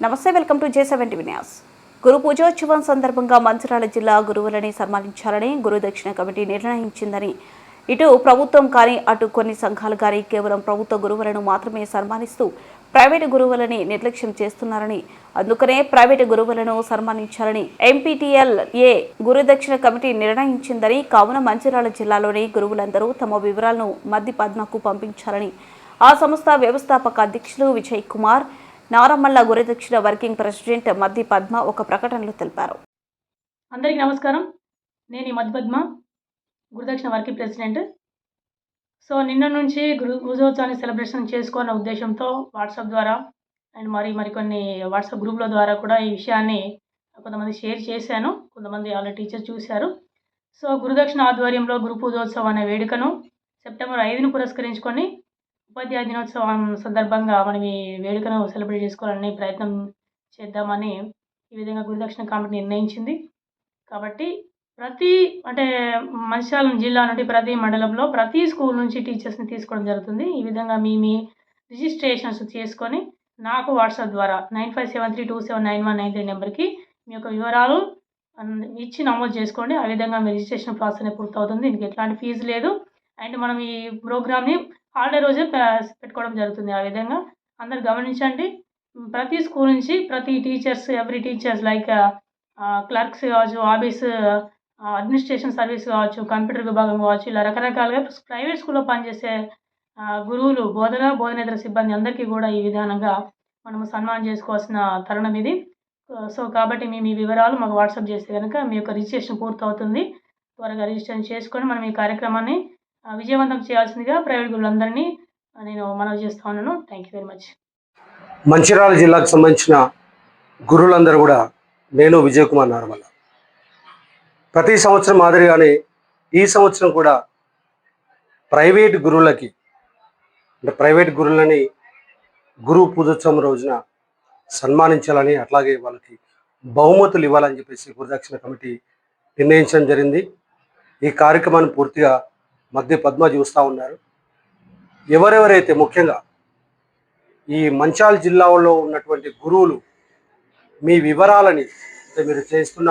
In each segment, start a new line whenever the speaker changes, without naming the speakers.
నమస్తే welcome to J seventy విన్యాస్ గురు పూజోత్సవం సందర్భంగా మంచిరాల జిల్లా గురువులని సన్మానించాలని గురు దక్షిణ కమిటీ నిర్ణయించిందని. ఇటు ప్రభుత్వం కానీ అటు కొన్ని సంఘాలు కానీ కేవలం ప్రభుత్వ గురువులను మాత్రమే సన్మానిస్తూ ప్రైవేటు గురువులని నిర్లక్ష్యం చేస్తున్నారని అందుకనే ప్రైవేటు గురువులను సన్మానించాలని ఎంపీటీఎల్ ఏ గురుదక్షిణ కమిటీ నిర్ణయించిందని కావున మంచిరాల జిల్లాలోని గురువులందరూ తమ వివరాలను మద్ది పద్మకు పంపించాలని. ఆ సంస్థ వ్యవస్థాపక అధ్యక్షులు విజయ్ కుమార్ నారమల్ల గురుదక్షిణ వర్కింగ్ ప్రెసిడెంట్ మద్ది పద్మ ఒక ప్రకటనలో తెలిపారు.
అందరికీ నమస్కారం. నేను ఈ మధ్యపద్మ గురుదక్షిణ వర్కింగ్ ప్రెసిడెంట్. సో నిన్న నుంచి గురు గురుజోత్సవాన్ని సెలబ్రేషన్ చేసుకోవాలన్న ఉద్దేశంతో వాట్సాప్ ద్వారా అండ్ మరి మరికొన్ని వాట్సాప్ గ్రూపుల ద్వారా కూడా ఈ విషయాన్ని కొంతమంది షేర్ చేశాను. కొంతమంది ఆల్రెడీ టీచర్ చూశారు. సో గురుదక్షిణ ఆధ్వర్యంలో గురు పూజోత్సవం అనే వేడుకను సెప్టెంబర్ ఐదును పురస్కరించుకొని ఉపాధ్యాయ దినోత్సవం సందర్భంగా మనం ఈ వేడుకను సెలబ్రేట్ చేసుకోవాలని ప్రయత్నం చేద్దామని ఈ విధంగా గురుదక్షిణ కమిటీ నిర్ణయించింది. కాబట్టి ప్రతి అంటే మంచిర్యాల జిల్లా నుండి ప్రతి మండలంలో ప్రతి స్కూల్ నుంచి టీచర్స్ని తీసుకోవడం జరుగుతుంది. ఈ విధంగా మీ మీ రిజిస్ట్రేషన్స్ చేసుకొని నాకు వాట్సాప్ ద్వారా nine five seven three two seven nine one nine three నెంబర్కి మీ యొక్క వివరాలు ఇచ్చి నమోదు చేసుకోండి. ఆ విధంగా మీ రిజిస్ట్రేషన్ ప్రాసెస్ అనేది పూర్తవుతుంది. దీనికి ఎట్లాంటి ఫీజు లేదు. అండ్ మనం ఈ ప్రోగ్రామ్ని హాలిడే రోజే పెట్టుకోవడం జరుగుతుంది ఆ విధంగా. అందరు గమనించండి. ప్రతి స్కూల్ నుంచి ప్రతి teachers every teachers like clerks కావచ్చు ఆఫీస్ అడ్మినిస్ట్రేషన్ సర్వీస్ కావచ్చు కంప్యూటర్ విభాగం కావచ్చు ఇలా రకరకాలుగా ప్రైవేట్ స్కూల్లో పనిచేసే గురువులు బోధన బోధనేతర సిబ్బంది అందరికీ కూడా ఈ విధానంగా మనము సన్మానం చేసుకోవాల్సిన తరుణం ఇది. సో కాబట్టి మీ మీ వివరాలు మాకు వాట్సాప్ చేస్తే కనుక మీ యొక్క రిజిస్ట్రేషన్ పూర్తవుతుంది. త్వరగా రిజిస్ట్రేషన్ చేసుకొని మనం ఈ కార్యక్రమాన్ని విజయవంతం చేయాల్సిందిగా ప్రైవేట్ గురువులందరినీ నేను మనవి చేస్తా ఉన్నాను. Thank you very much
Mancherial జిల్లాకు సంబంధించిన గురువులందరూ కూడా నేను విజయ్ కుమార్ నార్మల్ ప్రతి సంవత్సరం మాదిరిగానే ఈ సంవత్సరం కూడా ప్రైవేట్ గురువులకి అంటే ప్రైవేట్ గురువులని గురు పూజోత్సవం రోజున సన్మానించాలని అట్లాగే వాళ్ళకి బహుమతులు ఇవ్వాలని చెప్పేసి గురుదక్షిణ కమిటీ నిర్ణయించడం జరిగింది. ఈ కార్యక్రమాన్ని పూర్తిగా మధ్య పద్మ చూస్తూ ఉన్నారు. ఎవరెవరైతే ముఖ్యంగా ఈ మంచాల్ జిల్లాలో ఉన్నటువంటి గురువులు మీ వివరాలని అంటే మీరు చేస్తున్న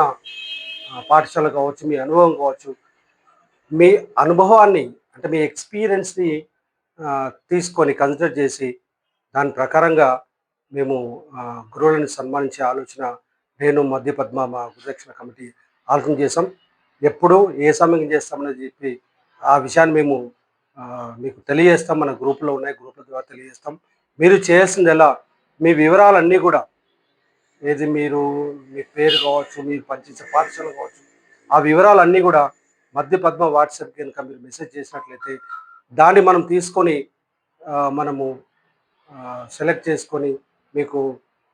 పాఠశాల కావచ్చు మీ అనుభవం కావచ్చు మీ అనుభవాన్ని అంటే మీ ఎక్స్పీరియన్స్ని తీసుకొని కన్సిడర్ చేసి దాని ప్రకారంగా మేము గురువులను సన్మానించే ఆలోచన నేను మధ్య పద్మ మా గురుదక్షిణ కమిటీ ఆలోచన చేసాం ఎప్పుడు ఏ సమయం చేస్తామని చెప్పి ఆ విషయాన్ని మేము మీకు తెలియజేస్తాం. మన గ్రూపులో ఉన్నాయి. గ్రూపుల ద్వారా తెలియజేస్తాం. మీరు చేయాల్సింది ఎలా? మీ వివరాలన్నీ కూడా ఏది మీరు మీ పేరు కావచ్చు మీరు పనిచేసే పాఠశాల కావచ్చు ఆ వివరాలన్నీ కూడా మధ్య పద్మ వాట్సాప్ కనుక మీరు మెసేజ్ చేసినట్లయితే దాన్ని మనం తీసుకొని మనము సెలెక్ట్ చేసుకొని మీకు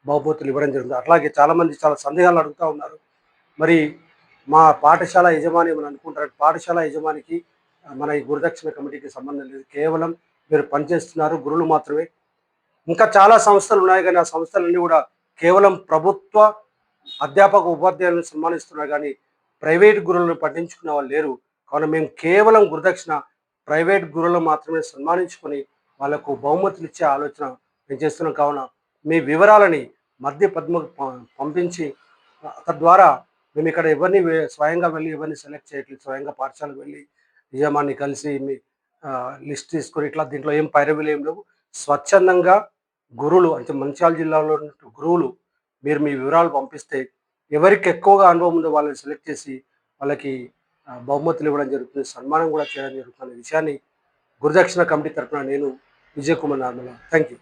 బహుమతులు ఇవ్వడం జరుగుతుంది. అట్లాగే చాలామంది చాలా సందేహాలు అడుగుతూ ఉన్నారు. మరి మా పాఠశాల యజమాని మనం అనుకుంటారు? పాఠశాల యజమానికి మన ఈ గురుదక్షిణ కమిటీకి సంబంధం లేదు. కేవలం మీరు పనిచేస్తున్నారు గురువులు మాత్రమే. ఇంకా చాలా సంస్థలు ఉన్నాయి కానీ ఆ సంస్థలన్నీ కూడా కేవలం ప్రభుత్వ అధ్యాపక ఉపాధ్యాయులను సన్మానిస్తున్నారు కానీ ప్రైవేట్ గురువులను పట్టించుకునే వాళ్ళు లేరు. కావున మేము కేవలం గురుదక్షిణ ప్రైవేట్ గురువులను మాత్రమే సన్మానించుకొని వాళ్ళకు బహుమతులు ఇచ్చే ఆలోచన మేము చేస్తున్నాం. కావున మీ వివరాలని మధ్య పద్మకు పంపించి తద్వారా మేము ఇక్కడ ఎవరిని స్వయంగా వెళ్ళి ఎవరిని సెలెక్ట్ చేయట్లేదు స్వయంగా పాఠశాలకు వెళ్ళి నిజామాన్ని కలిసి మీ లిస్ట్ తీసుకొని ఇట్లా దీంట్లో ఏం పైరవీలు ఏం లేవు. స్వచ్ఛందంగా గురువులు అంటే మంచిర్యాల జిల్లాలో గురువులు మీరు మీ వివరాలు పంపిస్తే ఎవరికి ఎక్కువగా అనుభవం ఉందో వాళ్ళని సెలెక్ట్ చేసి వాళ్ళకి బహుమతులు ఇవ్వడం జరుగుతుంది సన్మానం కూడా చేయడం జరుగుతుంది అనే విషయాన్ని గురుదక్షిణ కమిటీ తరఫున నేను Vijay Kumar normal. Thank you